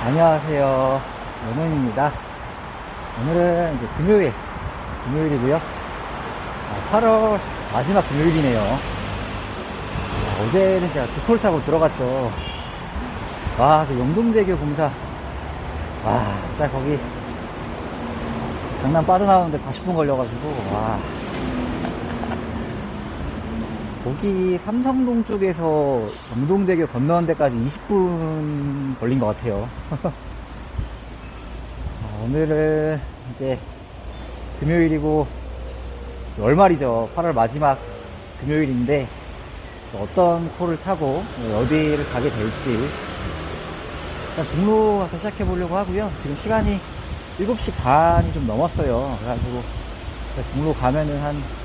안녕하세요. 연원입니다. 오늘은 이제 금요일, 금요일이고요. 아, 8월 마지막 금요일이네요. 아, 어제는 제가 두콜 타고 들어갔죠. 와, 그 영동대교 공사. 와, 진짜 거기 강남 빠져나오는데 40분 걸려가지고, 와. 거기 삼성동 쪽에서 영동대교 건너는 데까지 20분 걸린 것 같아요. 아, 오늘은 이제 금요일이고 월말이죠. 8월 마지막 금요일인데 어떤 코를 타고 어디를 가게 될지 일단 종로 가서 시작해 보려고 하고요. 지금 시간이 7시 반이 좀 넘었어요. 그래가지고 종로 가면은 한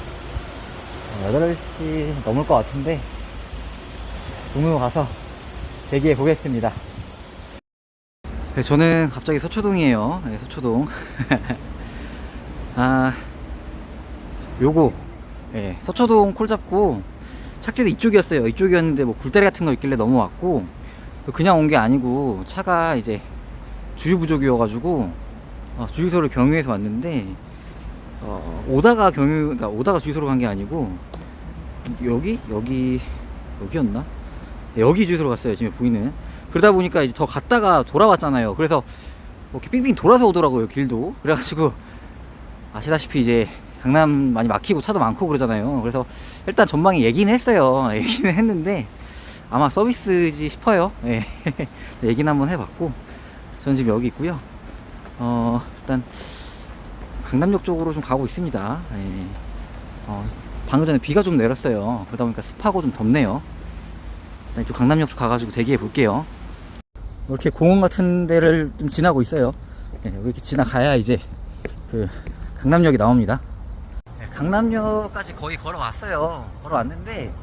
8시 넘을 것 같은데 종로 가서 대기해 보겠습니다. 네, 저는 갑자기 서초동이에요. 네, 서초동. 아, 요거. 예, 서초동 콜 잡고 착지도 이쪽이었어요. 이쪽이었는데 뭐 굴다리 같은 거 있길래 넘어왔고 또 그냥 온 게 아니고 차가 이제 주유 부족이어가지고 어, 주유소를 경유해서 왔는데 어, 오다가 경유, 그러니까 오다가 주유소로 간 게 아니고 여기 여기 여기였나? 네, 여기 주유소로 갔어요. 지금 보이는. 그러다 보니까 이제 더 갔다가 돌아왔잖아요. 그래서 뭐 이렇게 빙빙 돌아서 오더라고요. 길도. 그래가지고 아시다시피 이제 강남 많이 막히고 차도 많고 그러잖아요. 그래서 일단 전방에 얘기는 했어요. 얘기는 했는데 아마 서비스지 싶어요. 예. 얘기는 한번 해봤고 저는 지금 여기 있고요. 어 일단 강남역 쪽으로 좀 가고 있습니다. 예. 어, 방금 전에 비가 좀 내렸어요. 그러다 보니까 습하고 좀 덥네요. 일단 이쪽 강남역 쪽 가가지고 대기해 볼게요. 이렇게 공원 같은 데를 좀 지나고 있어요. 예, 이렇게 지나가야 이제 그 강남역이 나옵니다. 예, 강남역까지 거의 걸어왔어요. 걸어왔는데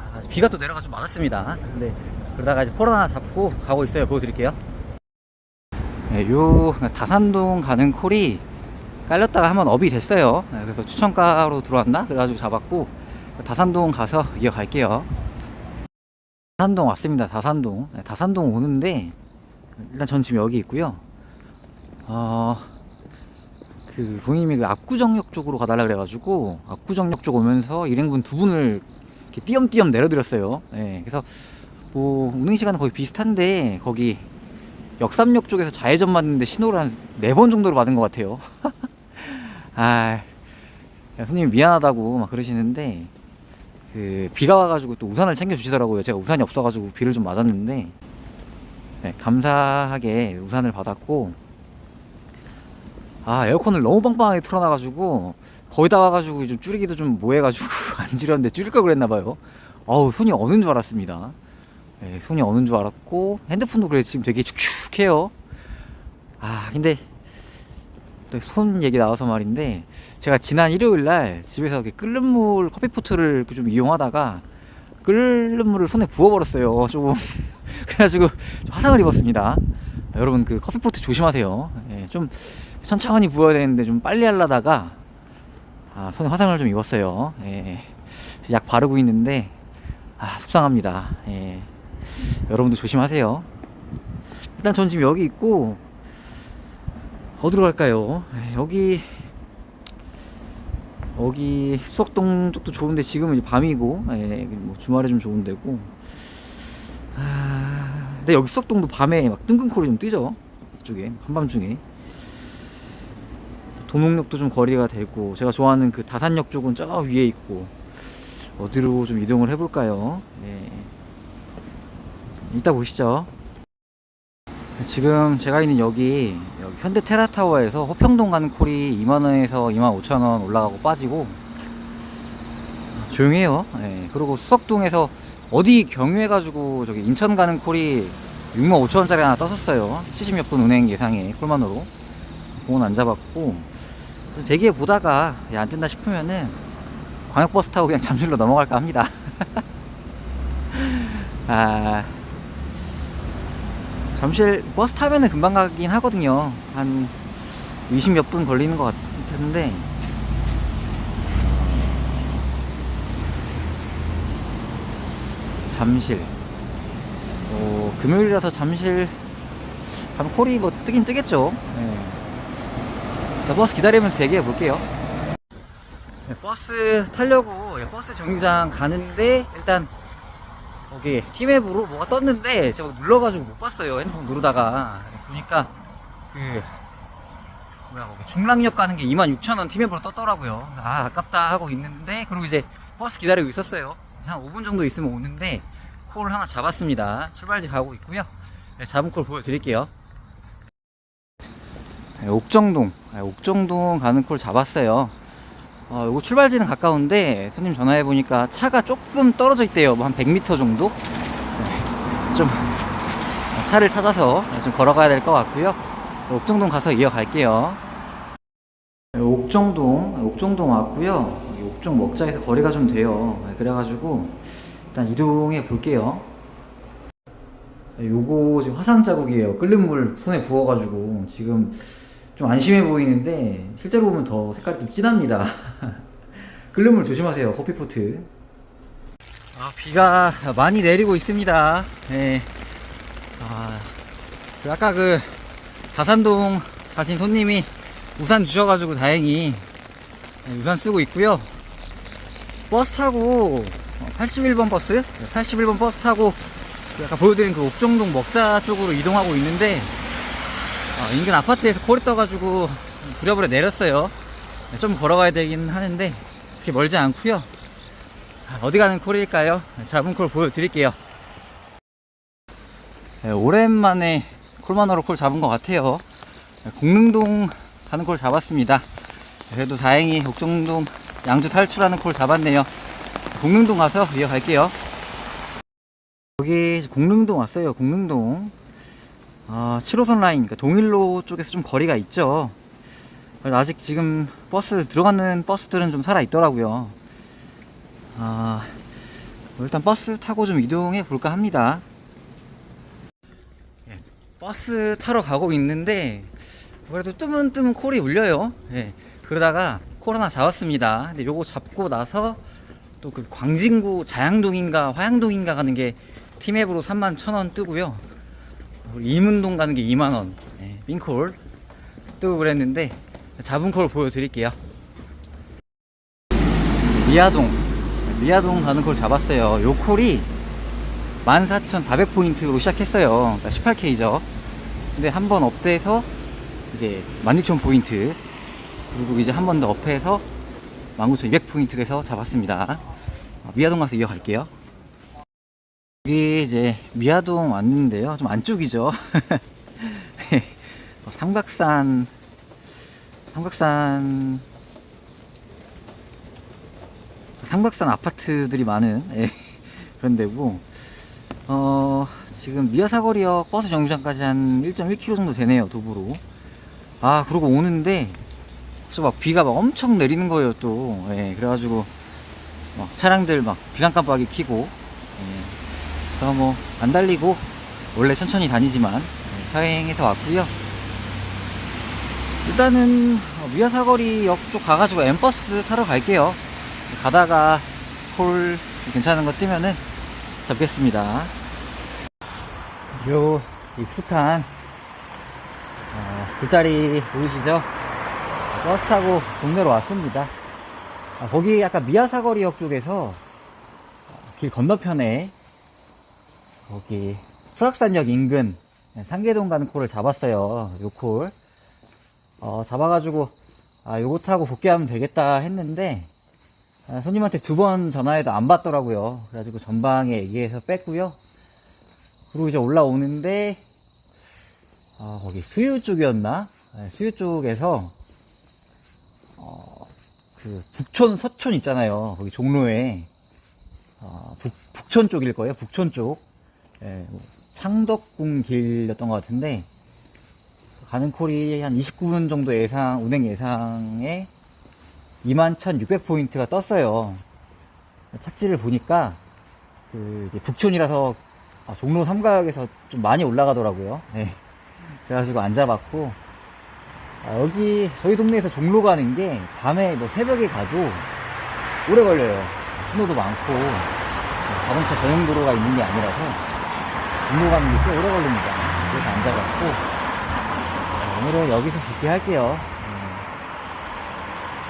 아, 비가 또 내려가지고 맞았습니다. 근데 그러다가 이제 폴 하나 잡고 가고 있어요. 보여드릴게요. 예, 요 다산동 가는 콜이 깔렸다가 한번 업이 됐어요. 네, 그래서 추천가로 들어왔나? 그래가지고 잡았고 다산동 가서 이어갈게요. 다산동 왔습니다. 다산동. 네, 다산동 오는데 일단 전 지금 여기 있고요. 어, 그 고객님이 그 압구정역 쪽으로 가달라 그래가지고 압구정역 쪽 오면서 일행분 두 분을 이렇게 띄엄띄엄 내려드렸어요. 네, 그래서 뭐 운행 시간은 거의 비슷한데 거기 역삼역 쪽에서 좌회전 맞는데 신호를 한 네 번 정도로 받은 것 같아요. 아, 야, 손님 미안하다고 막 그러시는데 그 비가 와가지고 또 우산을 챙겨 주시더라고요. 제가 우산이 없어가지고 비를 좀 맞았는데 네, 감사하게 우산을 받았고 아 에어컨을 너무 빵빵하게 틀어놔가지고 거기다 와가지고 좀 줄이기도 좀 뭐해가지고 안 줄였는데 줄일 걸 그랬나봐요. 어우 손이 어는 줄 알았습니다. 네, 손이 어는 줄 알았고 핸드폰도 그래 지금 되게 축축해요. 아 근데 또 손 얘기 나와서 말인데 제가 지난 일요일 날 집에서 끓는 물 커피포트를 좀 이용하다가 끓는 물을 손에 부어버렸어요. 조금 그래가지고 좀 화상을 입었습니다. 여러분 그 커피포트 조심하세요. 예, 좀 천천히 부어야 되는데 좀 빨리 하려다가 아, 손에 화상을 좀 입었어요. 예, 약 바르고 있는데 아, 속상합니다. 예, 여러분도 조심하세요. 일단 전 지금 여기 있고 어디로 갈까요? 에, 여기 여기 수석동 쪽도 좋은데 지금은 밤이고 예, 뭐 주말에 좀 좋은 데고 아, 근데 여기 수석동도 밤에 막 뜬금코리 좀 뜨죠 이쪽에 한밤중에 도농역도 좀 거리가 되고 제가 좋아하는 그 다산역 쪽은 저 위에 있고 어디로 좀 이동을 해볼까요? 예. 이따 보시죠. 지금 제가 있는 여기 현대 테라타워에서 호평동 가는 콜이 2만원에서 2만 5천원 올라가고 빠지고 조용해요. 예. 그리고 수석동에서 어디 경유해가지고 저기 인천 가는 콜이 6만 5천원짜리 하나 떴었어요. 70몇 분 운행 예상에 콜만으로. 그건 안 잡았고 대기해 보다가 야, 안 뜬다 싶으면은 광역버스 타고 그냥 잠실로 넘어갈까 합니다. 아. 잠실 버스 타면은 금방 가긴 하거든요. 한 20몇 분 걸리는 것 같은데. 잠실. 어, 금요일이라서 잠실 가면 콜이 뭐 뜨긴 뜨겠죠. 예. 자, 버스 기다리면서 대기해 볼게요. 네, 버스 타려고 예, 버스 정류장 가는데 일단 거기 티맵으로 뭐가 떴는데 제가 눌러가지고 못 봤어요. 핸드폰 누르다가. 보니까 그 뭐야 거기 중랑역 가는 게 26,000원 티맵으로 떴더라고요. 아 아깝다 하고 있는데 그리고 이제 버스 기다리고 있었어요. 한 5분 정도 있으면 오는데 콜을 하나 잡았습니다. 출발지 가고 있고요. 네, 잡은 콜 보여드릴게요. 네, 옥정동. 네, 옥정동 가는 콜 잡았어요 어, 요거 출발지는 가까운데 손님 전화해 보니까 차가 조금 떨어져 있대요. 뭐 한 100m 정도. 네, 좀 차를 찾아서 좀 걸어가야 될 것 같고요. 옥정동 가서 이어갈게요. 네, 옥정동, 옥정동 왔고요. 옥정 먹자에서 거리가 좀 돼요. 네, 그래가지고 일단 이동해 볼게요. 네, 요거 지금 화상 자국이에요. 끓는 물 손에 부어가지고 지금 좀 안심해 보이는데 실제로 보면 더 색깔이 좀 진합니다. 끓는 물 조심하세요. 커피포트. 아, 비가 많이 내리고 있습니다. 네. 아, 그 아까 그 다산동 가신 손님이 우산 주셔가지고 다행히 네, 우산 쓰고 있고요. 버스 타고 81번 버스, 81번 버스 타고 그 아까 보여드린 그 옥정동 먹자 쪽으로 이동하고 있는데 어, 인근 아파트에서 콜이 떠가지고 부랴부랴 내렸어요. 네, 좀 걸어가야 되긴 하는데 그렇게 멀지 않고요. 아, 어디 가는 콜일까요? 잡은 콜 보여드릴게요. 네, 오랜만에 콜만으로 콜 잡은 것 같아요. 네, 공릉동 가는 콜 잡았습니다. 그래도 다행히 옥정동 양주 탈출하는 콜 잡았네요. 공릉동 가서 이어갈게요. 여기 공릉동 왔어요. 공릉동. 아, 7호선 라인, 그러니까 동일로 쪽에서 좀 거리가 있죠. 아직 지금 버스, 들어가는 버스들은 좀 살아 있더라고요. 아, 일단 버스 타고 좀 이동해 볼까 합니다. 예, 버스 타러 가고 있는데, 그래도 뜨문뜨문 콜이 울려요. 예, 그러다가 콜 하나 잡았습니다. 근데 요거 잡고 나서 또 그 광진구 자양동인가 화양동인가 가는 게 티맵으로 31,000원 뜨고요. 이문동 가는 게 2만원. 네, 冰콜. 뜨고 그랬는데 잡은 콜 보여드릴게요. 미아동. 미아동 가는 콜 잡았어요. 요 콜이 14,400포인트로 시작했어요. 그러니까 18K죠. 근데 한 번 업돼서 이제 16,000포인트. 그리고 이제 한 번 더 업해서 19,200포인트 돼서 잡았습니다. 어, 미아동 가서 이어갈게요 여기 이제 미아동 왔는데요. 좀 안쪽이죠. 어, 삼각산, 삼각산, 삼각산 아파트들이 많은 예, 그런 데고, 어, 지금 미아사거리역 버스 정류장까지 한 1.1km 정도 되네요. 도보로. 아, 그러고 오는데, 저막 비가 막 엄청 내리는 거예요, 또. 예, 그래가지고, 막 차량들 막 비상 깜빡이 켜고, 예, 그래서 뭐 안 달리고 원래 천천히 다니지만 사행해서 왔고요. 일단은 미아사거리역 쪽 가가지고 엠버스 타러 갈게요. 가다가 콜 괜찮은 거 뜨면은 잡겠습니다. 요 익숙한 어, 굴다리 보이시죠? 버스 타고 동네로 왔습니다. 아, 거기 약간 미아사거리역 쪽에서 어, 길 건너편에 거기 수락산역 인근 상계동 가는 콜을 잡았어요. 요 콜. 어, 잡아가지고 아 요거 타고 복귀하면 되겠다 했는데 아, 손님한테 두 번 전화해도 안 받더라고요. 그래가지고 전방에 얘기해서 뺐고요. 그리고 이제 올라오는데 아, 거기 수유 쪽이었나? 네, 수유 쪽에서 어, 그 북촌 서촌 있잖아요. 거기 종로에 어, 북, 북촌 쪽일 거예요. 북촌 쪽. 예, 뭐 창덕궁 길이었던 것 같은데 가는 콜이 한 29분 정도 예상 운행 예상에 21,600포인트가 떴어요. 착지를 보니까 그 이제 북촌이라서 아, 종로 3가역에서 좀 많이 올라가더라고요. 예. 그래가지고 안 잡았고 아, 여기 저희 동네에서 종로 가는 게 밤에 뭐 새벽에 가도 오래 걸려요. 신호도 많고 자동차 전용 도로가 있는 게 아니라서 종로 가는 게꽤 오래 걸립니다. 그래서 안 잡았고 오늘은 여기서 복귀할게요. 네.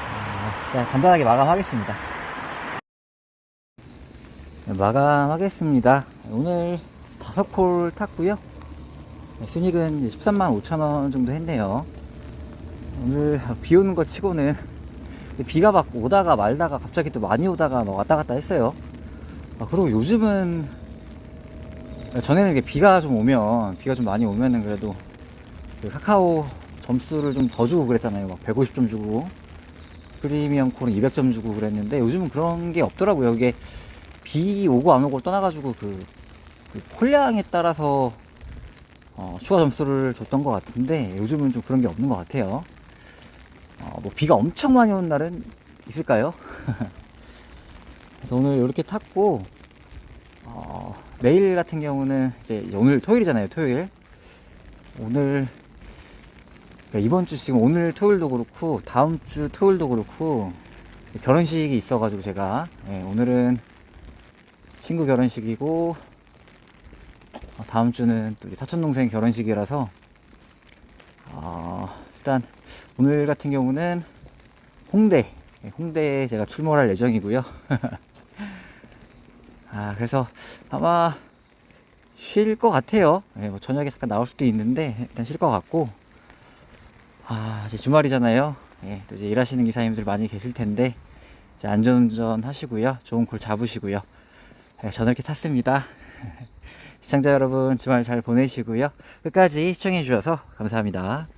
아, 자, 간단하게 마감하겠습니다. 네, 마감하겠습니다. 오늘 다섯 콜 탔고요. 네, 순익은 13만 5천 원 정도 했네요. 오늘 비 오는 거 치고는 비가 막 오다가 말다가 갑자기 또 많이 오다가 막 왔다 갔다 했어요. 아, 그리고 요즘은 전에는 이게 비가 좀 오면 비가 좀 많이 오면은 그래도 그 카카오 점수를 좀 더 주고 그랬잖아요. 막 150점 주고 프리미엄 콜은 200점 주고 그랬는데 요즘은 그런 게 없더라고요. 이게 비 오고 안 오고 떠나가지고 그, 그 콜량에 따라서 어, 추가 점수를 줬던 것 같은데 요즘은 좀 그런 게 없는 것 같아요. 어, 뭐 비가 엄청 많이 온 날은 있을까요? 그래서 오늘 이렇게 탔고 어, 내일 같은 경우는 이제 오늘 토요일이잖아요. 토요일 오늘 그러니까 이번 주 지금 오늘 토요일도 그렇고 다음 주 토요일도 그렇고 결혼식이 있어가지고 제가 예, 오늘은 친구 결혼식이고 어, 다음 주는 또 사촌 동생 결혼식이라서 어, 일단 오늘 같은 경우는 홍대 예, 홍대에 제가 출몰할 예정이고요. 아 그래서 아마 쉴 것 같아요. 예, 뭐 저녁에 잠깐 나올 수도 있는데 일단 쉴 것 같고 아 이제 주말이잖아요. 예, 또 이제 일하시는 기사님들 많이 계실 텐데 이제 안전운전 하시고요. 좋은 콜 잡으시고요. 예, 저는 이렇게 탔습니다. 시청자 여러분 주말 잘 보내시고요. 끝까지 시청해 주셔서 감사합니다.